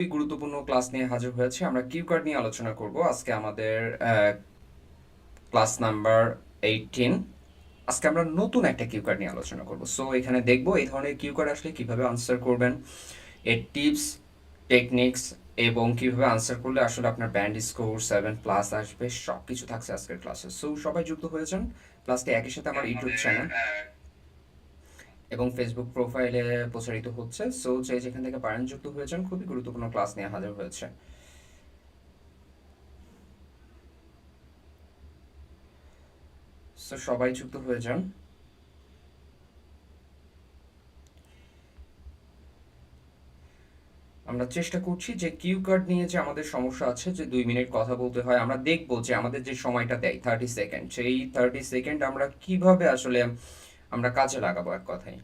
খুবই গুরুত্বপূর্ণ ক্লাস নিয়ে হাজির হয়েছে। আমরা কিউ কার্ড নিয়ে আলোচনা করব। আজকে আমাদের ক্লাস নাম্বার এইটিন আজকে আমরা নতুন একটা কিউ কার্ড নিয়ে আলোচনা করব। সো এখানে দেখব এই ধরনের কিউ কার্ড আসলে কীভাবে আনসার করবেন। এর টিপস টেকনিক্স এবং কীভাবে আনসার করলে আসলে আপনার ব্যান্ড স্কোর সেভেন প্লাস আসবে সব কিছু থাকছে আজকের ক্লাসে সো সবাই যুক্ত হয়েছেন। ক্লাসটি একই সাথে আমার ইউটিউব চ্যানেল এবং ফেসবুক প্রোফাইলে প্রচারিত হচ্ছে। সো যে যেখান থেকে পারেন যুক্ত হয়েছেন খুবই গুরুত্বপূর্ণ ক্লাস নিয়ে হাজির হয়েছে। সো সবাই যুক্ত হয়ে যান। আমরা চেষ্টা করছি যে কিউ কার্ড নিয়ে যে আমাদের সমস্যা আছে, যে দুই মিনিট কথা বলতে হয়, আমরা দেখব যে আমাদের যে সময়টা দেয় থার্টি সেকেন্ড সেই থার্টি সেকেন্ড আমরা কীভাবে আসলে আমরা কাজে লাগাবো এক কথায়।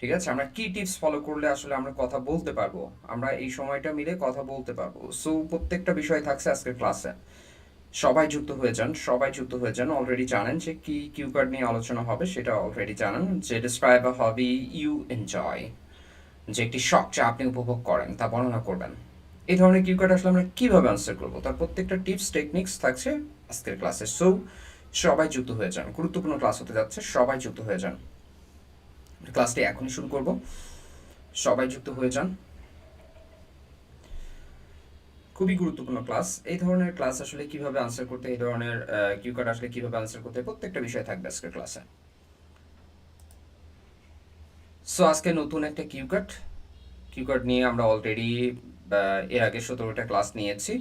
ঠিক আছে? আমরা কি টিপস ফলো করলে আসলে আমরা কথা বলতে পারব? আমরা এই সময়টা মিলে কথা বলতে পারব। সো প্রত্যেকটা বিষয় থাকছে আজকের ক্লাসে সবাই যুক্ত হয়ে যান, সবাই যুক্ত হয়ে যান। অলরেডি জানেন যে কি কিউ কার্ড নিয়ে আলোচনা হবে, সেটা অলরেডি জানেন যে describe a hobby you enjoy যে একটি শখ যা আপনি উপভোগ করেন, তা বর্ণনা করবেন। এই ধরনের কিউ কার্ড আসলে আমরা কীভাবে আনসার করব? তার প্রত্যেকটা টিপস টেকনিক্স থাকছে আজকের ক্লাসে সো সবাই যুক্ত হয়ে যান। গুরুত্বপূর্ণ ক্লাস হতে যাচ্ছে, সবাই যুক্ত হয়ে যান। ক্লাসটি এখনই শুরু করব। সবাই যুক্ত হয়ে যান। খুবই গুরুত্বপূর্ণ ক্লাস এই ধরনের ক্লাস আসলে কীভাবে আনসার করতে, এই ধরনের কিউ কার্ড আসলে কীভাবে আনসার করতে, প্রত্যেকটা বিষয় থাকবে আজকের ক্লাসে সো আজকে নতুন একটা কিউ কার্ড কিউ কার্ড নিয়ে আমরা অলরেডি এর আগে সতেরোটা ক্লাস নিয়েছি।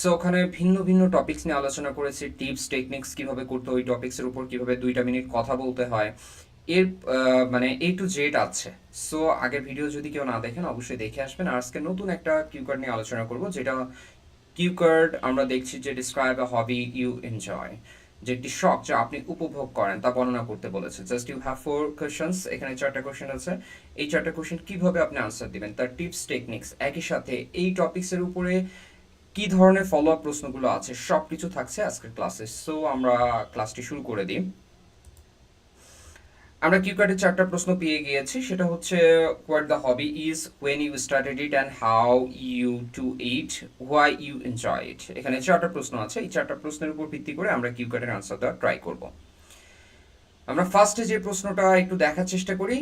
সো ওখানে ভিন্ন ভিন্ন টপিক্স নিয়ে আলোচনা করেছি টিপস টেকনিক্স কীভাবে করতে ওই টপিক্সের উপর কীভাবে দুইটা মিনিট কথা বলতে হয়। এর মানে এ টু জেড আছে। সো আগের ভিডিও যদি কেউ না দেখেন, অবশ্যই দেখে আসবেন। আর আজকে নতুন একটা কিউ কার্ড নিয়ে আলোচনা করব, যেটা কিউ কার্ড আমরা দেখছি যে describe a hobby you enjoy যে একটি শখ যা আপনি উপভোগ করেন, তা বর্ণনা করতে বলেছে। Just you have four questions এখানে চারটা কোয়েশ্চেন আছে। এই চারটা কোয়েশ্চেন কীভাবে আপনি আনসার দিবেন? তার টিপস টেকনিক্স একই সাথে এই টপিক্সের উপরে কি ধরনের ফলো আপ প্রশ্নগুলো আছে সব কিছু থাকছে আজকের ক্লাসে সো আমরা ক্লাসটি শুরু করে দিই। আমরা কিউ কার্ডের চারটা প্রশ্ন পেয়ে গিয়েছি। সেটা হচ্ছে what the hobby is when you started it and how you do it why you enjoy it এখানে চারটা প্রশ্ন আছে। এই চারটা প্রশ্নের উপর ভিত্তি করে আমরা কিউ কার্ডের আনসার দেওয়ার ট্রাই করব। আমরা ফার্স্টে যে প্রশ্নটা একটু দেখার চেষ্টা করি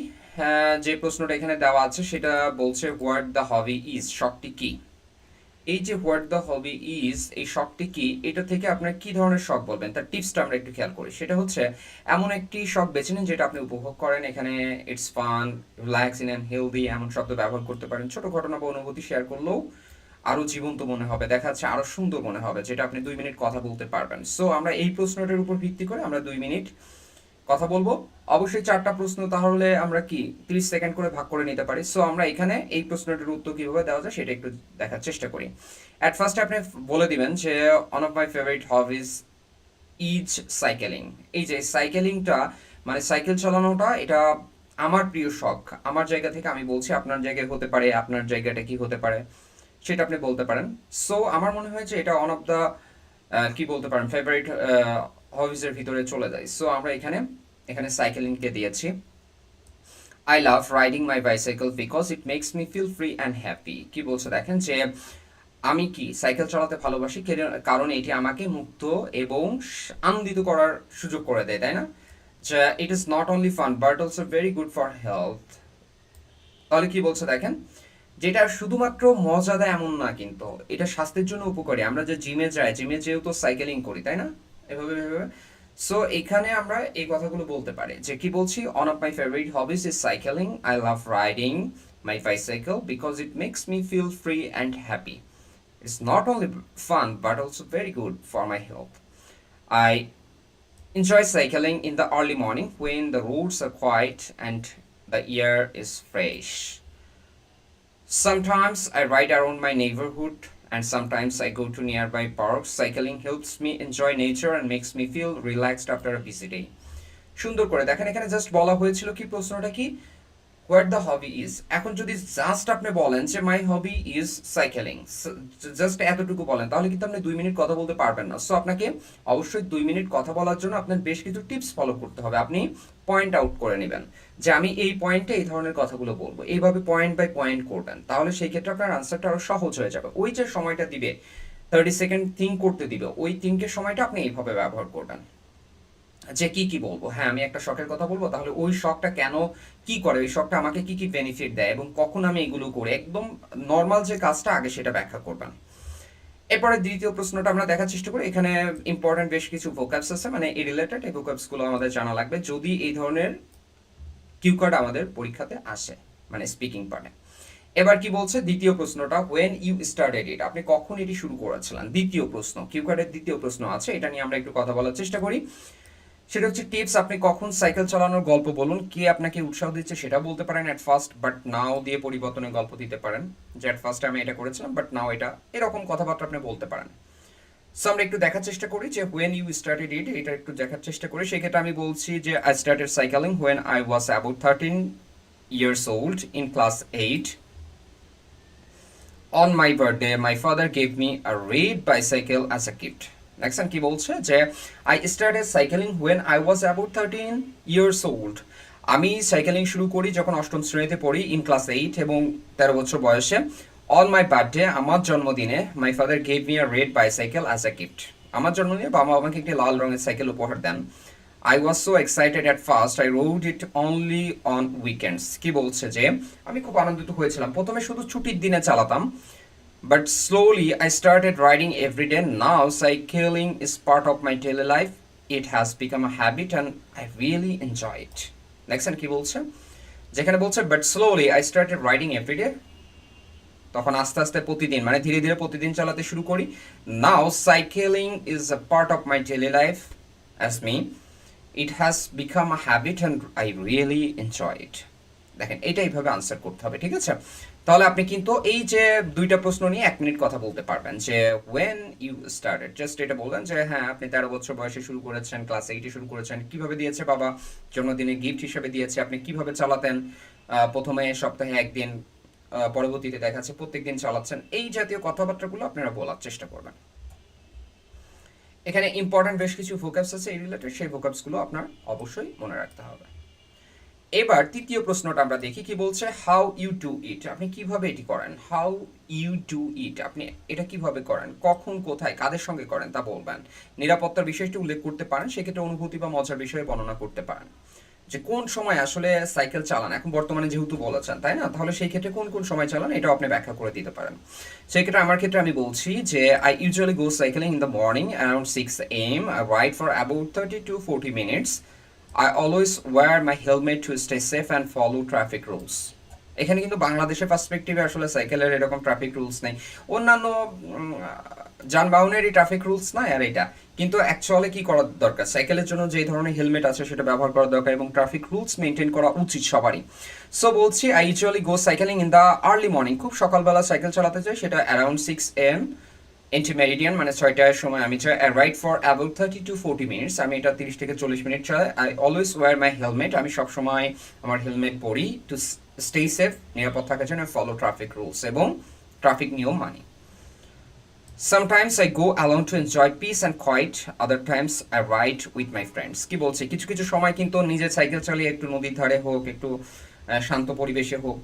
যে প্রশ্নটা এখানে দেওয়া আছে, সেটা বলছে হোয়াট দ্য হবি ইজ শখটি কী? এই যে হোয়াট দ্য হবি ইজ এই শখটি কি, এটা থেকে আপনার কি ধরনের শখ বলবেন? তার টিপসটা আমরা একটু খেয়াল করি। সেটা হচ্ছে, এমন একটি শখ বেছে নিন যেটা আপনি উপভোগ করেন। এখানে it's fun relaxing and healthy এমন শব্দ ব্যবহার করতে পারেন। ছোট ঘটনা বা অনুভূতি শেয়ার করলেও আরও জীবন্ত মনে হবে। দেখা যাচ্ছে আরও সুন্দর মনে হবে, যেটা আপনি দুই মিনিট কথা বলতে পারবেন। সো আমরা এই প্রশ্নটার উপর ভিত্তি করে আমরা দুই মিনিট কথা বলব। অবশ্যই চারটা প্রশ্ন তাহলে আমরা কি তিরিশ সেকেন্ড করে ভাগ করে নিতে পারি। সো আমরা এখানে এই প্রশ্নটির উত্তর কীভাবে দেওয়া যায় সেটা একটু দেখার চেষ্টা করি। অ্যাট ফার্স্ট আপনি বলে দিবেন যে one of my favourite hobbies is cycling এই যে সাইকেলিংটা মানে সাইকেল চালানোটা, এটা আমার প্রিয় শখ। আমার জায়গা থেকে আমি বলছি, আপনার জায়গায় হতে পারে, আপনার জায়গাটা কি হতে পারে, সেটা আপনি বলতে পারেন। সো আমার মনে হয় যে এটা ওয়ান অফ দ্য কি বলতে পারেন ফেভারিট হবিজের ভিতরে চলে যায়। সো আমরা এখানে এখানে সাইকেলিংকে দিয়েছি। I love riding my bicycle because it makes me feel free and happy কি বলছে দেখেন যে, আমি কি সাইকেল চালাতে ভালোবাসি? কারণ এটি আমাকে মুক্ত এবং আনন্দিত করার সুযোগ করে দেয়, তাই না? যে it is not only fun but also very good for health তাহলে কি বলছে দেখেন? যেটা শুধুমাত্র মজা দেয় এমন না কিন্তু, এটা স্বাস্থ্যের জন্য উপকারী। আমরা যে জিমে যাই জিমে যেহেতু সাইকেলিং করি, তাই না? এভাবে এভাবে সো এখানে আমরা এই কথাগুলো বলতে পারি যে কি বলছি one of my favourite hobbies is cycling I love riding my bicycle because it makes me feel free and happy It's not only fun but also very good for my health. I enjoy cycling in the early morning when the roads are quiet and the air is fresh. Sometimes I ride around my neighborhood and sometimes I go to nearby parks. Cycling helps me enjoy nature and makes me feel relaxed after a busy day. সুন্দর করে দেখেন এখানে just বলা হয়েছিল কি প্রশ্নটা কি what the hobby is এখন যদি জাস্ট আপনি বলেন যে my hobby is cycling just এতটুকু বলেন, তাহলে কিন্তু আপনি দুই মিনিট কথা বলতে পারবেন না। সো আপনাকে অবশ্যই দুই মিনিট কথা বলার জন্য আপনার বেশ কিছু টিপস ফলো করতে হবে। আপনি পয়েন্ট আউট করে নেবেন যে, আমি এই পয়েন্টে এই ধরনের কথাগুলো বলব। এইভাবে পয়েন্ট বাই পয়েন্ট করবেন। তাহলে সেই ক্ষেত্রে আপনার আনসারটা আরও সহজ হয়ে যাবে। ওই যে সময়টা দিবে থার্টি সেকেন্ড থিঙ্ক করতে দিবে, ওই থিঙ্কের সময়টা আপনি এইভাবে ব্যবহার করবেন। যে কি কি বলব? হ্যাঁ আমি একটা শখের কথা বলব। তাহলে ওই শখটা কেন, কি করে? ওই শখটা আমাকে কি কি বেনিফিট দেয় এবং কখন আমি এগুলো করে একদম নর্মাল যে কাজটা, আগে সেটা ব্যাখ্যা করবেন। এরপরে দ্বিতীয় প্রশ্নটা আমরা দেখার চেষ্টা করি। এখানে ইম্পর্টেন্ট বেশ কিছু ভোকাবস আছে মানে এই রিলেটেড এই ভোকাবসগুলো আমাদের জানা লাগবে। যদি এই ধরনের কিউ কার্ড আমাদের পরীক্ষাতে আসে মানে স্পিকিং পার্টে এবার কি বলছে? দ্বিতীয় প্রশ্নটা ওয়েন ইউ স্টার্টেড ইট আপনি কখন এটি শুরু করেছিলেন? দ্বিতীয় প্রশ্ন কিউ কার্ডের দ্বিতীয় প্রশ্ন আছে, এটা নিয়ে আমরা একটু কথা বলার চেষ্টা করি। সেটা হচ্ছে টিপস আপনি কখন সাইকেল চালানোর গল্প বলুন, কে আপনাকে উৎসাহ দিচ্ছে সেটা বলতে পারেন অ্যাট ফার্স্ট বাট নাও দিয়ে পরিবর্তনের গল্প দিতে পারেন, যে অ্যাট ফার্স্ট আমি এটা করেছিলাম বাট নাও এটা, এরকম কথাবার্তা আপনি বলতে পারেন। সো আমরা একটু দেখার চেষ্টা করি যে হোয়েন ইউ স্টার্টেড ইট এটা একটু দেখার চেষ্টা করি। সেক্ষেত্রে আমি বলছি যে I started cycling when I was about thirteen years old in class eight on my birthday my father gave me a red bicycle as a gift দেখছেন কি বলছে যে I started cycling when I was about thirteen years old আমি cycling শুরু করি যখন অষ্টম শ্রেণীতে পড়ি ইন ক্লাস এইট এবং তেরো বছর বয়সে। অন মাই বার্থডে আমার জন্মদিনে my father gave me a red bicycle as a gift আমার জন্মদিনে বাবা আমাকে একটি লাল রঙের সাইকেল উপহার দেন। I was so excited at first I rode it only on weekends কি বলছে যে, আমি খুব আনন্দিত হয়েছিলাম। প্রথমে শুধু ছুটির দিনে চালাতাম। But slowly, I started riding every day. Now, cycling is part of my daily life. It has become a habit and I really enjoy it. দেখছেন কি বলছে যেখানে বলছে but slowly I started riding everyday তখন আস্তে আস্তে প্রতিদিন মানে ধীরে ধীরে প্রতিদিন চালাতে শুরু করি now cycling is a part of my daily life as me it has become a habit and I really enjoy it দেখেন এটা এইভাবে আনসার করতে হবে, ঠিক আছে তাহলে আপনি কিন্তু এই যে দুইটা প্রশ্ন নিয়ে এক মিনিট কথা বলতে পারবেন যে ওয়েন ইউ স্টার্টেড জাস্ট এটা বললেন যে হ্যাঁ আপনি তেরো বছর বয়সে শুরু করেছেন ক্লাস এইটে শুরু করেছেন, কীভাবে দিয়েছে বাবা? জন্মদিনে গিফট হিসেবে দিয়েছে, আপনি কীভাবে চালাতেন? প্রথমে সপ্তাহে একদিন পরবর্তীতে দেখা যাচ্ছে প্রত্যেকদিন চালাচ্ছেন। এই জাতীয় কথাবার্তাগুলো আপনারা বলার চেষ্টা করবেন। এখানে ইম্পর্টেন্ট বেশ কিছু ভোকাবস আছে, এই রিলেটেড সেই ভোকাবসগুলো আপনার অবশ্যই মনে রাখতে হবে। এবার তৃতীয় প্রশ্নটা আমরা দেখি, কি বলছে হাউ ইউ ডু ইট আপনি কীভাবে এটি করেন? হাউ ইউ ডু ইট আপনি এটা কীভাবে করেন? কখন, কোথায়, কাদের সঙ্গে করেন তা বলবেন। নিরাপত্তার বিষয়টি উল্লেখ করতে পারেন, সেক্ষেত্রে অনুভূতি বা মজার বিষয়ে বর্ণনা করতে পারেন। যে কোন সময় আসলে সাইকেল চালান, এখন বর্তমানে যেহেতু বলেছেন, তাই না? তাহলে সেই ক্ষেত্রে কোন কোন সময় চালান, এটাও আপনি ব্যাখ্যা করে দিতে পারেন। সেই ক্ষেত্রে আমার ক্ষেত্রে আমি বলছি যে I usually go cycling in the morning around six AM ride for about thirty to forty minutes I always wear my helmet to stay safe and follow traffic rules. এখানে কিন্তু বাংলাদেশের পার্সপেক্টিভে আসলে সাইকেলের এরকম ট্রাফিক রুলস নেই। অন্যান্য যানবাহনেরই traffic rules নাই আর এটা। কিন্তু অ্যাকচুয়ালি কি করা দরকার? সাইকেলের জন্য যে ধরনের হেলমেট আছে সেটা ব্যবহার করা দরকার এবং ট্রাফিক রুলস মেনটেন করা উচিত সবারই। সো বলছি I usually go cycling in the early morning খুব সকালবেলা সাইকেল চালাতে চাই, সেটা অ্যারাউন্ড সিক্স এম ইন্টিমেরিডিয়ান মানে ছয়টার সময় আমি চাই ride for about thirty to forty minutes আমি এটা তিরিশ থেকে চল্লিশ মিনিট চাই I always wear my helmet আমি সবসময় আমার হেলমেট পরি টু স্টে সেফ নিরাপদ থাকার জন্য ফলো ট্রাফিক রুলস এবং ট্রাফিক নিয়ম মানি। Sometimes I go alone to enjoy peace and quiet. Other times I ride with my friends কি বলছে? কিছু কিছু সময় কিন্তু নিজের সাইকেল চালিয়ে একটু নদীর ধারে হোক, একটু শান্ত পরিবেশে হোক,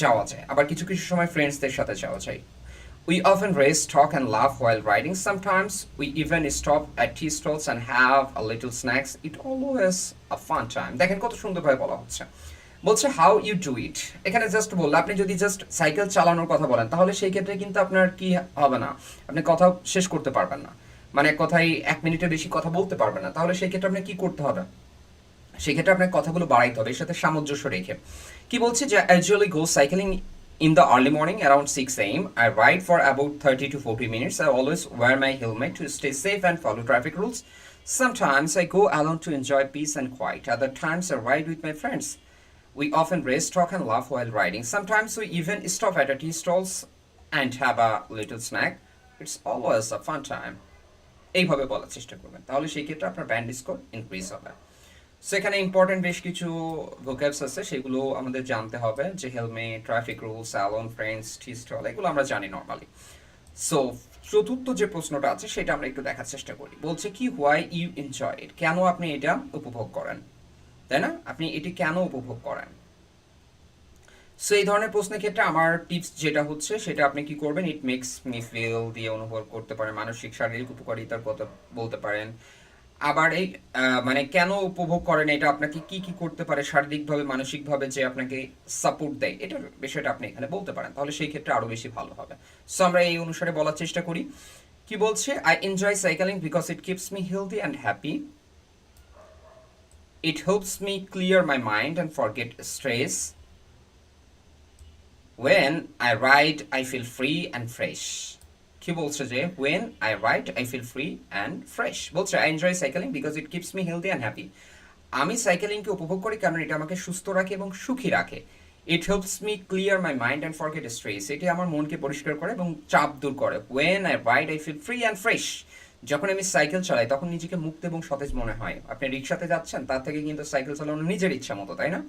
যাওয়া যায়। আবার কিছু কিছু সময় ফ্রেন্ডসদের সাথে যাওয়া যায়। We often race, talk, and laugh while riding. Sometimes. We even stop at tea stalls and have a little snacks. It always a fun time. দেখেন কত সুন্দরভাবে বলা হচ্ছে। বলছে হাউ ইউ ডু ইট এখানে জাস্ট বললে আপনি যদি জাস্ট সাইকেল চালানোর কথা বলেন তাহলে সেই ক্ষেত্রে কিন্তু আপনার কি হবে না? আপনি কথা শেষ করতে পারবেন না। মানে কথায় এক মিনিটের বেশি কথা বলতে পারবেন না। তাহলে সেই ক্ষেত্রে আপনার কি করতে হবে? সেক্ষেত্রে আপনার কথাগুলো বাড়াইতে হবে। এর সাথে সামঞ্জস্য রেখে। কি বলছে যে actually go cycling In the early morning around six AM I ride for about thirty to forty minutes I always wear my helmet to stay safe and follow traffic rules Sometimes I go alone to enjoy peace and quiet. Other times I ride with my friends. We often race, talk, and laugh while riding. Sometimes we even stop at a tea stalls and have a little snack. It's always a fun time. এইভাবে বলার চেষ্টা করবেন তাহলে সেই ক্ষেত্রে আপনার band score increase হবে সেখানে ইম্পর্টেন্ট বেশ কিছু ভোক্যাবস আছে, সেগুলো আমাদের জানতে হবে, যে helmet traffic rules alone friends tea stall এগুলো আমরা জানি নর্মালি সো চতুর্থ যে প্রশ্নটা আছে, সেটা আমরা একটু দেখার চেষ্টা করি। বলছে কি হোয়াই ইউ এনজয় ইট কেন আপনি এটা উপভোগ করেন? তাই না? আপনি এটি কেন উপভোগ করেন? সো এই ধরনের প্রশ্নের ক্ষেত্রে আমার টিপস যেটা হচ্ছে, সেটা আপনি কি করবেন? ইট মেক্স মি ফিল দিয়ে অনুভব করতে পারেন, মানসিক, শারীরিক উপকারিতার কথা বলতে পারেন। আবার এই মানে কেন উপভোগ করেন? এটা আপনাকে কি কি করতে পারে? শারীরিকভাবে, মানসিকভাবে যে আপনাকে সাপোর্ট দেয়, এটার বিষয়টা আপনি এখানে বলতে পারেন। তাহলে সেই ক্ষেত্রে আরও বেশি ভালো হবে। সো আমরা এই অনুসারে বলার চেষ্টা করি। কি বলছে? I enjoy cycling because it keeps me healthy and happy it helps me clear my mind and forget stress when I ride, I feel free and fresh. কি বলছে যে, when I ride I feel free and fresh বলছে, I enjoy cycling because it keeps me healthy and happy আমি সাইকেলিংকে উপভোগ করি কারণ এটা আমাকে সুস্থ রাখে এবং সুখী রাখে। It helps me clear my mind and forget stress এটি আমার মনকে পরিষ্কার করে এবং চাপ দূর করে। When I ride I feel free and fresh যখন আমি সাইকেল চালাই, তখন নিজেকে মুক্ত এবং সতেজ মনে হয়। আপনি রিক্সাতে যাচ্ছেন, তার থেকে কিন্তু সাইকেল চালানো নিজের ইচ্ছা মতো, তাই না?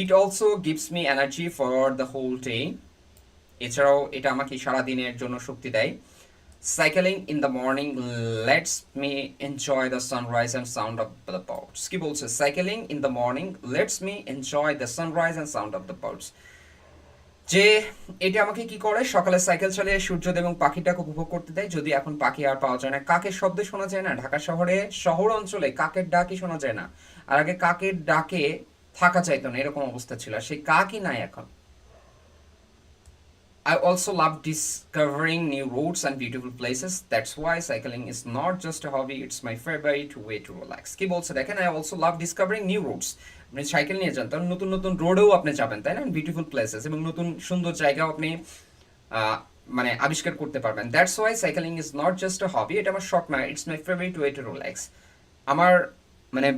It also gives me energy for the whole day এছাড়াও এটা আমাকে সারাদিনের জন্য শক্তি দেয়। Cycling in the morning lets me enjoy the sunrise and sound of the birds কি বলছে? Cycling in the morning lets me enjoy the sunrise and sound of the birds যে এটা আমাকে কি করে? সকালে সাইকেল চালিয়ে সূর্যোদয় এবং পাখিটাকে উপভোগ করতে দেয়। যদি এখন পাখি আর পাওয়া যায় না, কাকের শব্দ শোনা যায় না? ঢাকা শহরে, শহর অঞ্চলে কাকের ডাকই শোনা যায় না। আর আগে কাকের ডাকে থাকা চাইতো না, এরকম অবস্থা ছিল। সেই কাকই নাই এখন। I also love discovering new routes and beautiful places. That's why cycling is not just a hobby, it's my favorite way to relax. কি বলছে দেখেন I also love discovering new routes. আপনি সাইকেল নিয়ে যান তখন নতুন নতুন রোডেও আপনি যাবেন তাই না বিউটিফুল প্লেসেস এবং নতুন সুন্দর জায়গাও আপনি মানে আবিষ্কার করতে পারবেন that's why cycling is not just a hobby এটা আমার শখ না it's my favourite way to relax আমার মানে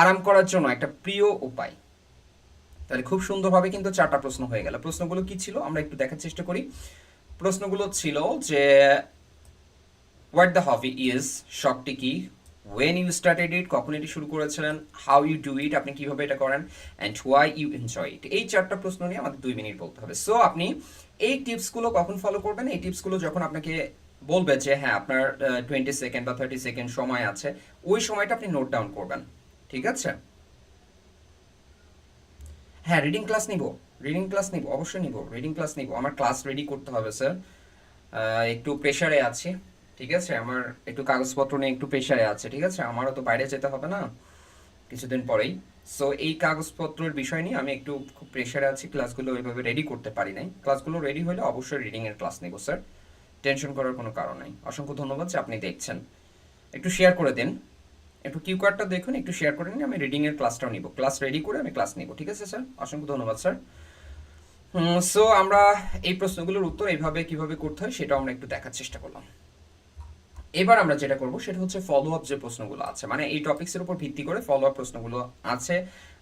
আরাম করার জন্য একটা প্রিয় উপায় তাহলে খুব সুন্দরভাবে কিন্তু চারটা প্রশ্ন হয়ে গেল। প্রশ্নগুলো কি ছিল? আমরা একটু দেখার চেষ্টা করি। প্রশ্নগুলো ছিল যে হোয়াট দ্য হবি ইজ শখটি কি? ওয়েন ইউ স্টার্টেড ইট কখন এটি শুরু করেছিলেন? হাউ ইউ ডু ইট আপনি কীভাবে এটা করেন? And why you enjoy it এই চারটা প্রশ্ন নিয়ে আমাদের দুই মিনিট বলতে হবে। সো আপনি এই টিপসগুলো কখন ফলো করবেন? এই টিপসগুলো যখন আপনাকে বলবে যে হ্যাঁ আপনার টোয়েন্টি সেকেন্ড বা থার্টি সেকেন্ড সময় আছে, ওই সময়টা আপনি নোট ডাউন করবেন। ঠিক আছে? হ্যাঁ রিডিং ক্লাস নিব। রিডিং ক্লাস নিব, অবশ্যই নিব। রিডিং ক্লাস নিব। আমার ক্লাস রেডি করতে হবে স্যার একটু প্রেশারে আছি, ঠিক আছে? আমার একটু কাগজপত্র নিয়ে একটু প্রেশারে আছে, ঠিক আছে? আমারও তো বাইরে যেতে হবে না, কিছুদিন পরেই। সো এই কাগজপত্রের বিষয় নিয়ে আমি একটু খুব প্রেশারে আছি ক্লাসগুলো ওইভাবে রেডি করতে পারি নাই। ক্লাসগুলো রেডি হলে অবশ্যই রিডিং এর ক্লাস নেব স্যার টেনশন করার কোনো কারণ নেই। অসংখ্য ধন্যবাদ যে আপনি দেখছেন। একটু শেয়ার করে দিন। একটু কিউ কার্ডটা দেখুন, একটু শেয়ার করে নিন, আমি রিডিং এর ক্লাসটাও নিব। ক্লাস রেডি করে আমি ক্লাস নিব, ঠিক আছে স্যার অসংখ্য ধন্যবাদ স্যার সো আমরা এই প্রশ্নগুলোর উত্তর এইভাবে কীভাবে করতে হয় সেটাও আমরা একটু দেখার চেষ্টা করলাম। এবার আমরা যেটা করব সেটা হচ্ছে ফলো আপ যে প্রশ্নগুলো আছে মানে এই টপিক্সের উপর ভিত্তি করে ফলো আপ প্রশ্নগুলো আছে,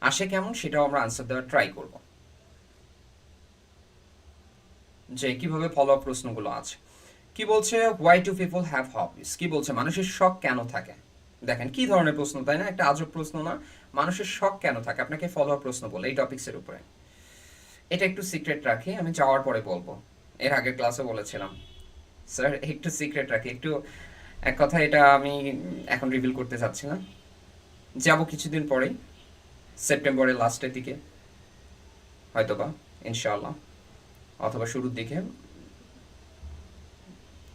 আসে কেমন সেটাও আমরা আনসার দেওয়ার ট্রাই করব। যে কীভাবে ফলো আপ প্রশ্নগুলো আছে। কি বলছে why do people have hobbies কি বলছে, মানুষের শখ কেন থাকে? দেখেন, কি ধরনের প্রশ্ন, তাই না? একটা আজব প্রশ্ন না। মানুষের শখ কেন থাকে? আপনাকে ফলো প্রশ্ন বলে এই টপিক্সের উপরে। এটা একটু সিক্রেট রাখি, আমি যাওয়ার পরে বলব। এর আগের ক্লাসে বলেছিলাম। স্যার একটু সিক্রেট রাখি, একটু এক কথা, এটা আমি এখন রিভিল করতে চাচ্ছি না। যাব কিছুদিন পরেই সেপ্টেম্বরের লাস্টের দিকে। হয়তোবা, ইনশাআল্লাহ। অথবা শুরুর দিকে।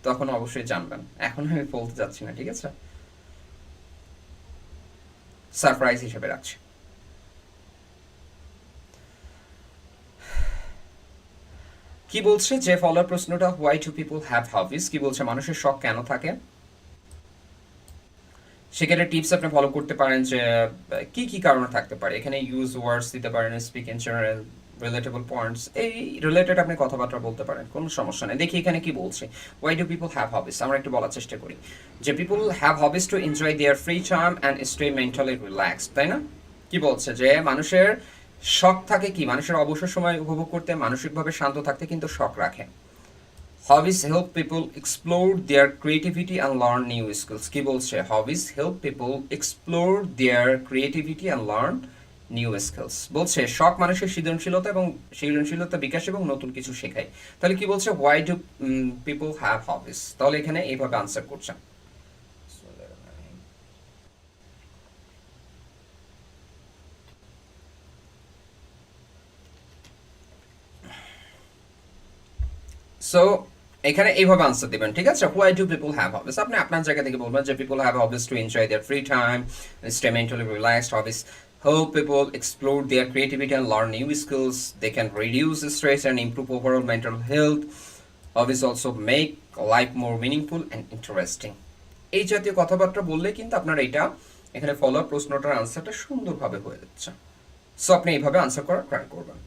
তখন অবশ্যই জানবেন। এখন আমি বলতে যাচ্ছি না, ঠিক আছে? সারপ্রাইজ হিসেবে রাখছে। কি বলছে যে ফলোয়ার প্রশ্নটা why do people have hobbies কি বলছে, মানুষের শখ কেন থাকে? সেক্ষেত্রে টিপস আপনি ফলো করতে পারেন যে, কি কি কারণে থাকতে পারে? এখানে ইউজ ওয়ার্ডস দিতে পারেন speak in general relatable points এই রিলেটেড আপনি কথাবার্তা বলতে পারেন, কোনো সমস্যা নেই। দেখি এখানে কি বলছে। Why do people have hobbies আমরা একটু বলার চেষ্টা করি। যে people have hobbies to enjoy their free time and stay mentally relaxed তাই না? কি বলছে? যে মানুষের শখ থাকে কি? মানুষের অবসর সময় উপভোগ করতে, মানসিকভাবে শান্ত থাকতে কিন্তু শখ রাখে। Hobbies help people explore their creativity and learn new skills কি বলছে? Hobbies help people explore their creativity and learn new skills বলছে, শখ মানুষের সৃজনশীলতা এবং সৃজনশীলতা বিকাশ এবং নতুন কিছু শেখায়। তাহলে কি বলছে why do people have hobbies তাহলে এখানে এইভাবে আনসার করছেন সো এখানে এইভাবে আনসার দিবেন, ঠিক আছে? Why do people have hobbies আপনি আপনার জায়গা থেকে বলবেন যে people have hobbies to enjoy their free time stay mentally relaxed hobbies help people explore their creativity and learn new skills. They can reduce stress and improve overall mental health. Hobbies also make life more meaningful and interesting. এই জাতীয় কথাবার্তা বললে কিন্তু আপনার এটা এখানে follow প্রশ্নটার আনসারটা সুন্দরভাবে হয়ে যাচ্ছে সো আপনি এইভাবে আনসার করার ট্রাই করবেন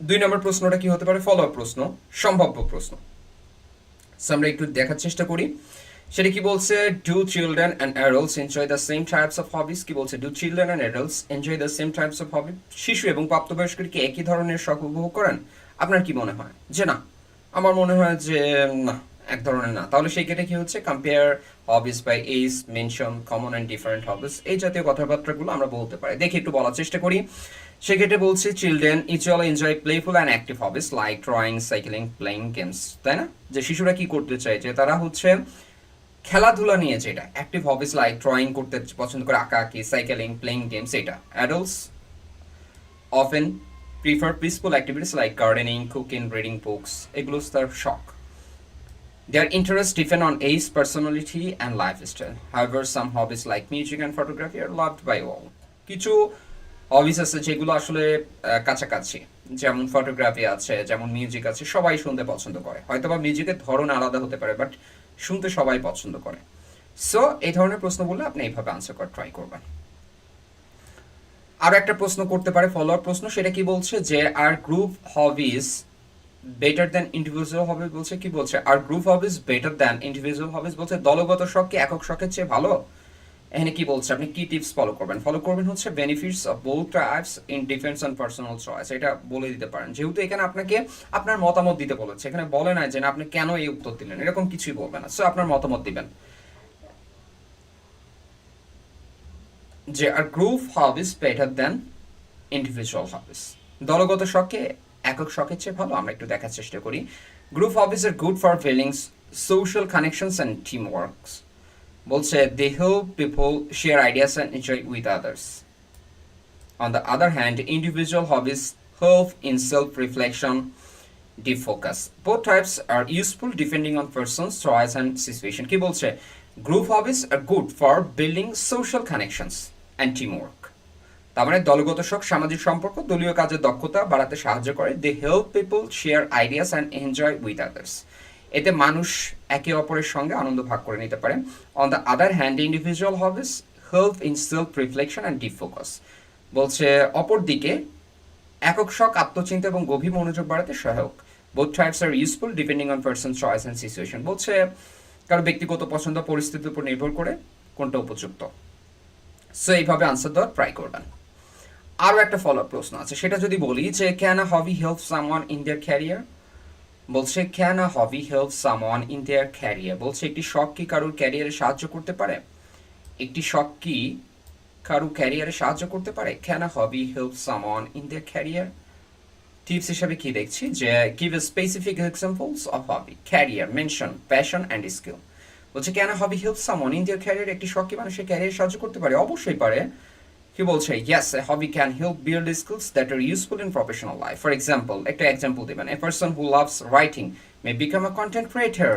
দুই নম্বর প্রশ্নটা কি হতে পারে ফলো আপ প্রশ্ন সম্ভাব্য প্রশ্ন সো আমরা একটু দেখার চেষ্টা করি সেটা কি বলছে do children and adults enjoy the same types of hobbies কি বলছে do children and adults enjoy the same types of hobby শিশু এবং প্রাপ্তবয়স্করা কি একই ধরনের শখ উপভোগ করেন? আপনার কি মনে হয়? যে না, আমার মনে হয় যে না, এক ধরনের না। তাহলে সেই ক্ষেত্রে কি হচ্ছে? Compare hobbies by age mention common and different hobbies এই জাতীয় কথাবার্তাগুলো আমরা বলতে পারি। দেখি একটু বলার চেষ্টা করি। সেক্ষেত্রে বলছি children each all enjoy playful and active hobbies like drawing cycling playing games তাই না? যে শিশুরা কি করতে চায়? যে তারা হচ্ছে খেলাধুলা নিয়ে যেটা অ্যাক্টিভ হবিস লাইক ড্রয়িং করতে পছন্দ করে আঁকা আঁকি সাইকেলিং প্লেইং গেমস এটা adults often prefer peaceful activities like gardening cooking reading books এগুলো তার শখ Their interests depend on age, personality, and lifestyle. However, some hobbies like music and photography are loved by all. কিছু হবিস আছে যেগুলো আসলে কাছাকাছি যেমন ফটোগ্রাফি আছে যেমন মিউজিক আছে সবাই শুনতে পছন্দ করে হয়তো বা মিউজিকের ধরন আলাদা হতে পারে বাট শুনতে সবাই পছন্দ করে। সো এই ধরনের প্রশ্ন বললে আপনি এইভাবে আনসার করার ট্রাই করবেন। আর একটা প্রশ্ন করতে পারে ফলো আপ প্রশ্ন, সেটা কি বলছে যে are group hobbies better than individual hobbies বলছে, কি বলছে? Are group hobbies better than individual hobbies বলছে, দলগত শখ কি একক শখের চেয়ে ভালো? এখানে কি বলছে? আপনি কি টিপস ফলো করবেন? ফলো করবেন হচ্ছে benefits of both types in defence on personal choice এটা বলে দিতে পারেন। যেহেতু এখানে আপনাকে আপনার মতামত দিতে বলেছে। এখানে বলে না যে আপনি কেন এই উত্তর দিলেন? এরকম কিছুই বলবে না। সো আপনার মতামত দিবেন। যে are group hobbies better than individual hobbies দলগত শখকে একক শখের চেয়ে ভালো। আমরা একটু দেখার চেষ্টা করি। Group hobbies are good for feelings social connections and team works বলছে they help people share ideas and enjoy with others on the other hand individual hobbies help in self reflection deep focus. Both types are useful depending on person's choice and situation. কি বলছে group hobbies are good for building social connections and team work তার মানে দলগত শখ, সামাজিক সম্পর্ক, দলীয় কাজের দক্ষতা বাড়াতে সাহায্য করে they help people share ideas and enjoy with others এতে মানুষ একে অপরের সঙ্গে আনন্দ ভাগ করে নিতে পারে। On the other hand individual hobbies help in self reflection and deep focus বলছে, অপরদিকে, একক শখ, আত্মচিন্তা এবং গভীর মনোযোগ বাড়াতে সহায়ক। Both types are useful depending on person choice and situation বলছে, কারও ব্যক্তিগত পছন্দ, পরিস্থিতির উপর নির্ভর করে কোনটা উপযুক্ত। সো এইভাবে আনসার দেওয়ার ট্রাই করবেন। আরও একটা ফলো প্রশ্ন আছে। সেটা যদি বলি যে can a hobby help someone in their career বলছে can a hobby help someone in their career বলছে, একটি শখ কি কারোর ক্যারিয়ারে সাহায্য করতে পারে? একটি শখ কি কারও ক্যারিয়ারে সাহায্য করতে পারে? Can a hobby help someone in their career tips হিসাবে কি দেখছি? যে give specific examples of hobby career mention passion and skill বলছে, can hobby help someone in their career একটি শখ কি মানুষের ক্যারিয়ার সাহায্য করতে পারে? অবশ্যই পারে। কি বলছে yes a hobby can help build skills that are useful in professional life for example একটা এক্সাম্পল দেবেন a person who loves writing may become a content creator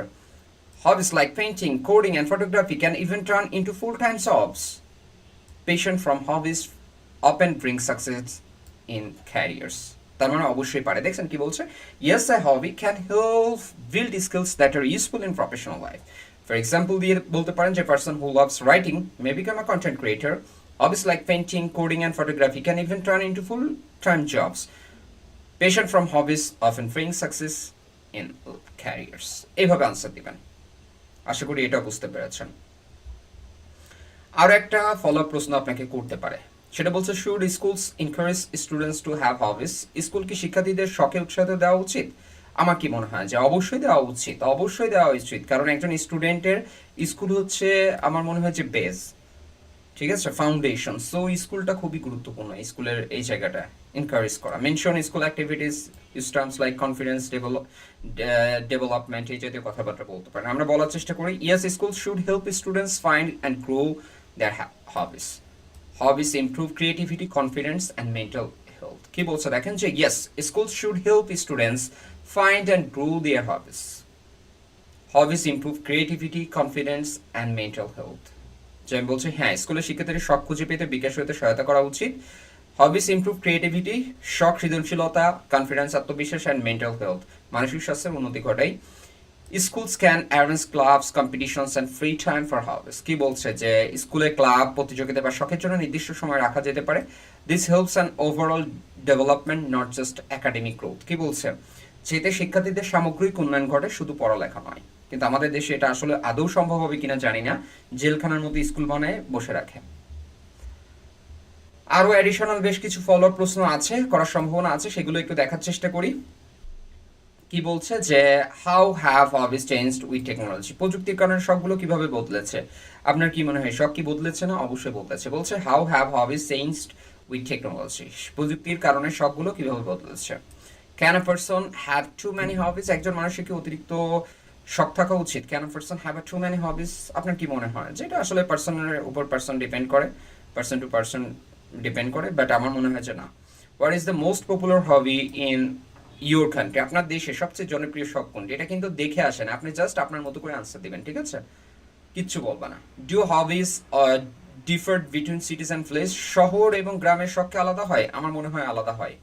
Hobbies like painting, coding, and photography can even turn into full time jobs. Passion from hobbies often brings success in careers. তার মানে অবশ্যই পারে। দেখছেন কি বলছে? Yes a hobby can help build skills that are useful in professional life for example দিয়ে বলতে পারেন যে person who loves writing may become a content creator hobbies like painting coding and photography can even turn into full time jobs patient from hobbies often bring success in careers এইভাবে answer দিবেন। আশা করি এটা বুঝতে পেরেছেন। আরও একটা follow প্রশ্ন আপনাকে করতে পারে। সেটা বলছে should schools encourage students to have hobbies school কি শিক্ষার্থীদের শখে উৎসাহ দেওয়া উচিত? আমার কি মনে হয় যে অবশ্যই দেওয়া উচিত। অবশ্যই দেওয়া উচিত। কারণ একজন স্টুডেন্টের স্কুল হচ্ছে, আমার মনে হয় যে বেস ঠিক আছে ফাউন্ডেশন সো স্কুলটা খুবই গুরুত্বপূর্ণ স্কুলের এই জায়গাটা এনকারেজ করা। Mention school activities terms like confidence develop development এই জাতীয় কথাবার্তা বলতে পারেন। আমরা বলার চেষ্টা করি yes school should help students find and grow their hobbies hobbies improve creativity confidence and mental health কি বলছে? দেখেন যে yes school should help students find and grow their hobbies hobbies improve creativity confidence and mental health যে আমি হ্যাঁ স্কুলের শিক্ষার্থীদের শখ খুঁজে পেতে বিকাশ হতে সহায়তা করা উচিত। হবিস ইমপ্রুভ ক্রিয়েটিভিটি শখ সৃজনশীলতা কনফিডেন্স আত্মবিশ্বাস অ্যান্ড মেন্টাল হেলথ মানসিক স্বাস্থ্যের উন্নতি schools can arrange clubs competitions and free time for hobbies কি বলছে যে, স্কুলে ক্লাব প্রতিযোগিতা বা শখের জন্য নির্দিষ্ট সময় রাখা যেতে পারে। This helps and overall development not just academic growth কি বলছে? যেতে শিক্ষার্থীদের সামগ্রিক উন্নয়ন ঘটে, শুধু পড়ালেখা নয়। কিন্তু আমাদের দেশে এটা আসলে আদৌ সম্ভব হবে কিনা জানি না। জেলখানার মতো স্কুল বানায় বসে রাখে। আরও অ্যাডিশনাল বেশ কিছু ফলো প্রশ্ন আছে, করার সম্ভাবনা আছে, সেগুলো একটু দেখার চেষ্টা করি। কি বলছে যে how have hobbies changed with technology প্রযুক্তির কারণে সবগুলো কীভাবে বদলেছে? আপনার কি মনে হয় সব কি বদলেছে না? অবশ্যই বদলেছে। বলছে how have hobbies changed with technology প্রযুক্তির কারণে সবগুলো কীভাবে বদলেছে? Can a person have too many hobbies একজন মানুষের কি অতিরিক্ত শখ থাকা উচিত। Can person have too many hobbies আপনার কি মনে হয়? যেটা আসলে পার্সনের উপর পার্সন ডিপেন্ড করে পার্সন টু পার্সন ডিপেন্ড করে বাট আমার মনে হয় যে না। What is the most popular hobby in your country আপনার দেশে সবচেয়ে জনপ্রিয় শখ কোনটি? এটা কিন্তু দেখে আসেন। আপনি জাস্ট আপনার মতো করে আনসার দিবেন, ঠিক আছে? কিচ্ছু বলবা না। Do hobbies differed between cities and place শহর এবং গ্রামের শখকে আলাদা হয়? আমার মনে হয় আলাদা হয়।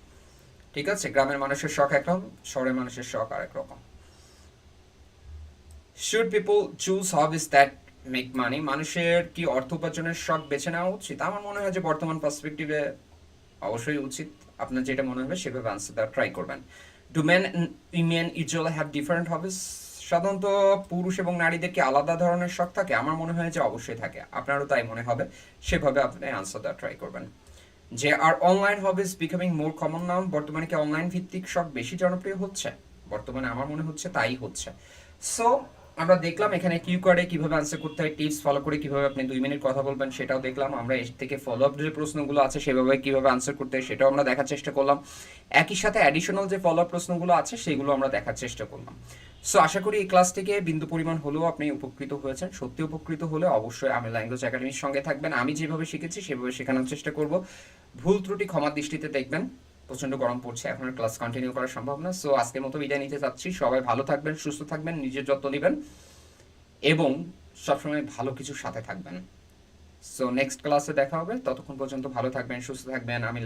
ঠিক আছে? গ্রামের মানুষের শখ একরকম, শহরের মানুষের শখ আরেক রকম। Should people choose hobbies that make money মানুষের কি অর্থ উপার্জনের শখ বেছে নেওয়া উচিত? আমার মনে হয় যে বর্তমান পার্সপেক্টিভে অবশ্যই উচিত। আপনার যেটা মনে হবে সেভাবে আনসার দেওয়ার ট্রাই করবেন। Do men women usually have different hobbies সাধারণত পুরুষ এবং নারীদের কি আলাদা ধরনের শখ থাকে? আমার মনে হয় যে অবশ্যই থাকে। আপনারও তাই মনে হবে। সেভাবে আপনি আনসার দেওয়ার ট্রাই করবেন। যে are online hobbies becoming more common নাম বর্তমানে কি অনলাইন ভিত্তিক শখ বেশি জনপ্রিয় হচ্ছে? বর্তমানে আমার মনে হচ্ছে তাই হচ্ছে। সো আমরা দেখলাম এখানে কিউ কার্ডে কীভাবে আনসার করতে হয় টিপস ফলো করে কীভাবে আপনি দুই মিনিট কথা বলবেন সেটাও দেখলাম। আমরা এর থেকে ফলো আপ যে প্রশ্নগুলো আছে সেভাবে কীভাবে আনসার করতে হয় সেটাও আমরা দেখার চেষ্টা করলাম। একই সাথে অ্যাডিশনাল যে ফলো আপ প্রশ্নগুলো আছে সেগুলো আমরা দেখার চেষ্টা করলাম। সো আশা করি এই ক্লাস থেকে বিন্দু পরিমাণ হলেও আপনি উপকৃত হয়েছেন। সত্যি উপকৃত হলে অবশ্যই আমি ল্যাঙ্গুয়েজ একাডেমির সঙ্গে থাকবেন। আমি যেভাবে শিখেছি সেভাবে শেখানোর চেষ্টা করব। ভুল ত্রুটি ক্ষমার দৃষ্টিতে দেখবেন। প্রচণ্ড গরম পড়ছে, এখন ক্লাস কন্টিনিউ করা সম্ভব না। সো আজকের মতো বিদায় নিতে চাচ্ছি। সবাই ভালো থাকবেন, সুস্থ থাকবেন, নিজের যত্ন নেবেন এবং সবসময় ভালো কিছুর সাথে থাকবেন। সো নেক্সট ক্লাসে দেখা হবে। ততক্ষণ পর্যন্ত ভালো থাকবেন, সুস্থ থাকবেন। আমি